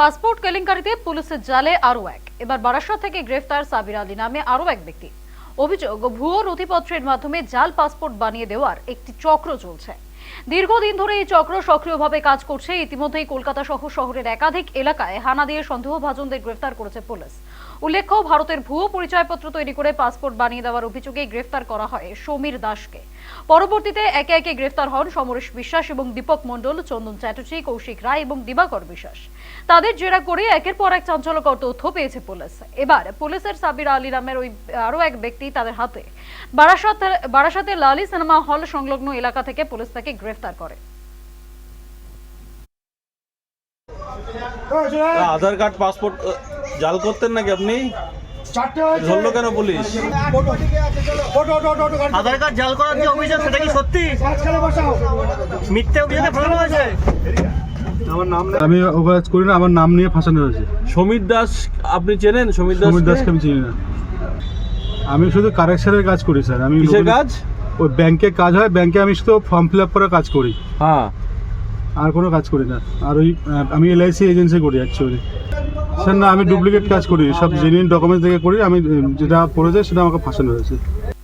Passport কেলেঙ্কারিতে পুলিশের জালে আরও এক। এবার বারাসত থেকে গ্রেফতার সাবির আলী নামে আরও এক ব্যক্তি। অভিযোগ, ভুয়ো নথিপত্রের মাধ্যমে জাল পাসপোর্ট বানিয়ে দেওয়ার একটি চক্র চলছে। দীর্ঘদিন ধরে এই চক্র সক্রিয়ভাবে কাজ করছে। ইতিমধ্যেই কলকাতা সহ শহরের একাধিক এলাকায় হানা দিয়ে সন্দেহভাজনদের গ্রেফতার করেছে পুলিশ। উল্লেখ্য, ভারতের ভুয়ো পরিচয়পত্র তৈরি করে পাসপোর্ট বানিয়ে দেওয়ার অভিযোগে গ্রেফতার করা হয় সমীর দাসকে। পরবর্তীতে একে একে গ্রেফতার হন সমরেশ বিশ্বাস এবং দীপক মণ্ডল, চন্দন চ্যাটার্জি, কৌশিক রায় এবং দিবাকর বিশ্বাস। তাদের জেরা করে একের পর এক চাঞ্চল্যকর তথ্য পেয়েছে পুলিশ। এবার পুলিশের সাবির আলী নামের ওই আরও এক ব্যক্তি তাদের হাতে। বারাসাত, বারাসাতের লালি সিনেমা হল সংলগ্ন এলাকা থেকে পুলিশ তাকে গ্রেফতার করে। আধার কার্ড পাসপোর্ট জাল করতেন নাকি আপনি? ধরলো কেন পুলিশ? আধার কার্ড জাল করার যে অভিযোগ সেটা কি সত্যি? মিথ্যে অভিযোগে ফেলানো হয়েছে? আমি অপরাধ করি না আমার নাম নিয়ে ফাঁসানো হয়েছে। সমীর দাস আপনি চেনেন সমীর দাস সমীর দাসকে আমি চিনি না। আমি শুধু কারেকশনের কাজ করি স্যার। আমি কিসের কাজ? ওই ব্যাংকে কাজ হয় ব্যাংকে আমি শুধু ফর্ম ফিল আপ করার কাজ করি। হ্যাঁ। আর কোনো কাজ করি না। আর ওই আমি এলআইসি এজেন্সি করি অ্যাকচুয়ালি স্যার না আমি ডুপ্লিকেট কাজ করি। সব জেনুইন ডকুমেন্টস থেকে করি। আমি যেটা পড়ে যায় সেটা আমাকে ফাঁসানো হয়েছে।